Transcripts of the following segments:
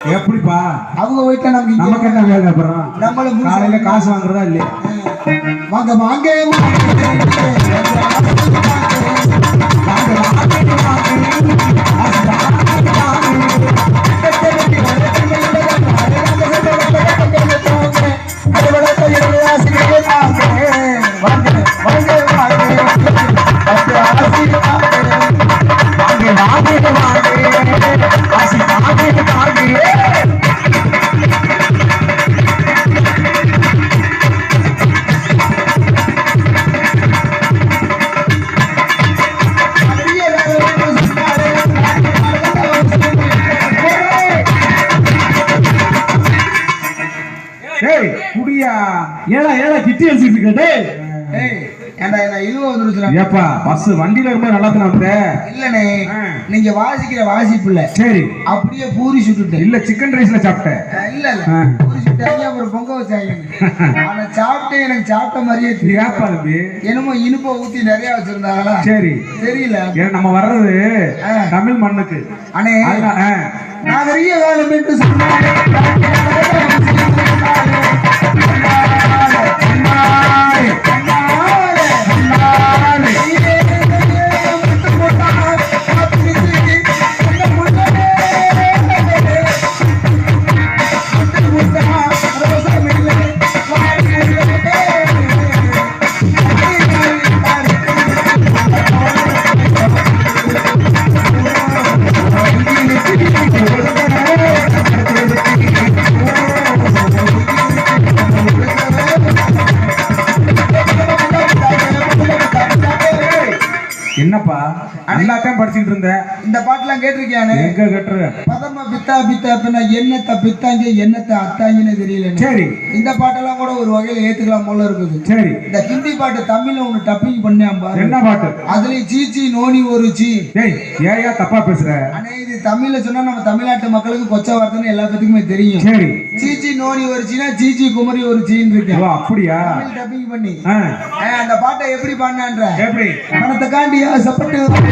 எப்படிப்பா? அவங்க போயிட்டா நமக்கு நமக்கு என்ன வேலை அப்புறம்? நம்மள காலையில காசு வாங்குறதா இல்லையா? வாங்க வாங்க. குடியா ஏடா ஏடா கிட்டி அடிச்சிட்டு இருக்க ஏய், ஏன்டா என்ன இதுவா வந்துருச்சுடா? ஏப்பா பஸ் வண்டியில இருக்கும்போது நல்லா தானே ஆ. நீங்க வாசிக்கிற வாசிப்புல சரி. அப்படியே பூரி சுட்டுட்டேன் இல்ல சிக்கன் ரைஸ்ல சாப்பிட்டேன். இல்ல இல்ல. பூரி சுட்டாங்க அப்புறம் பொங்க வச்சாங்க ஆனா சாப்பிட்டு எனக்கு சாப்பிட்ட மாதிரியே. ஏப்பா தம்பி? என்னமோ இனிப்பை ஊத்தி நிறைய வச்சிருந்தாங்களா? சரி. தெரியல. ஏன்னா நம்ம வர்றது. தமிழ் மண்ணுக்கு. அண்ணே ஆ. நாகரிக காலம் என்று Thank என்னப்பா? நல்லாத்தான் படிச்சுக்கிட்டு இருந்தேன் இந்த பாட்டுலாம் கேட்டிருக்கியானே? எங்க கட்டுற? பதம பித்தா பித்தா பின்ன என்னத்த பித்தாங்க என்னத்த அத்தாங்கன்னு தெரியல சரி. இந்த பாட்டெல்லாம் கூட ஒரு வகையில ஏத்துக்கலாம் போல இருக்குது. சரி. இந்த ஹிந்தி பாட்டு தமிழ்ல ஒண்ணு டப்பிங் பண்ணேன் பாரு. என்ன பாட்டு? அதுல சீச்சி நோனி ஒரு சீ. ஏய் ஏயா தப்பா பேசுற? ஆனா இது தமிழ்ல சொன்னா நம்ம தமிழ்நாட்டு மக்களுக்கு கொச்ச வார்த்தைன்னு எல்லாத்துக்குமே தெரியும். சரி. சீச்சி நோனி ஒரு சீனா சீச்சி குமரி ஒரு சீன்னு இருக்கேன் அப்படியா? டப்பிங் பண்ணி. அந்த பாட்டை எப்படி பாடினான்ற? எப்படி? பணத்தை காண்டி ஆசைப்பட்டு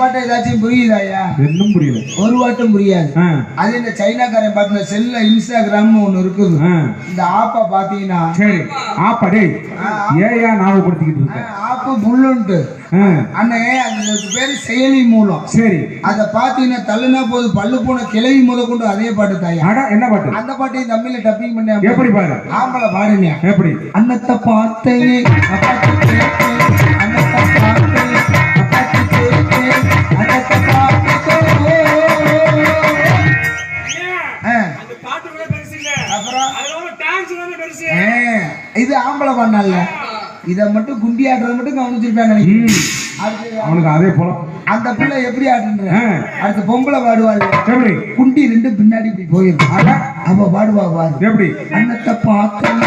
பாட்டை ஏதாச்சும் புரியுதாயா இன்னும் புரியல. ஒரு பாட்டும் புரியாது. அது இந்த சைனாக்காரன் பாட்டுல செல்ல இன்ஸ்டாகிராம் ஒண்ணு இருக்குது. இந்த ஆப்பை பாத்தீங்கன்னா சரி. ஆப்பா டேய். ஏயா ஞாபகப்படுத்திக்கிட்டு இருக்க. ஆப்பு புல்லுன்ட்டு. அண்ணே அதுக்கு பேரு செயலி மூலம். சரி. அதை பாத்தீங்கன்னா தள்ளுனா போது பல்லு போன கிளவி முத கொண்டு அதே பாட்டு தாயா என்ன பாட்டு? அந்த பாட்டையும் தமிழ்ல டப்பிங் பண்ண எப்படி பாரு? ஆம்பளை பாடுனியா எப்படி? அன்னத்தை பார்த்தேன் இது ஆம்பளை பண்ணல இத மட்டும் குண்டி ஆடுறது மட்டும் கவனிச்சிருப்பேன் அவனுக்கு அதே போல. அந்த பிள்ளை எப்படி ஆடுன்ற அடுத்து பொம்பளை பாடுவாள். எப்படி? குண்டி ரெண்டு பின்னாடி இப்படி போயிருக்கு அவ பாடுவா பாரு எப்படி? அன்னத்தை பார்த்தேன்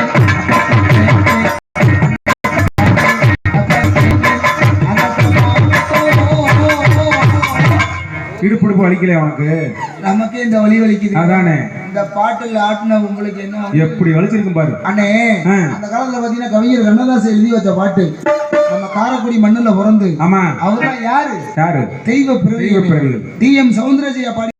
இடுப்பிடுப்பு வலிக்கல அவனுக்கு நமக்கே இந்த வலி வலிக்குது. அதானே. இந்த பாட்டுல ஆட்டின உங்களுக்கு என்ன எப்படி வலிச்சிருக்கும் பாரு. அண்ணே. அந்த காலத்துல பாத்தீங்கன்னா கவிஞர் கண்ணதாசன் எழுதி வச்ச பாட்டு. நம்ம காரைக்குடி மண்ணுல பிறந்து ஆமா. அவர்லாம் யாரு? யாரு? தெய்வ பிறவி. டி எம் சவுந்தரஜயா பாடி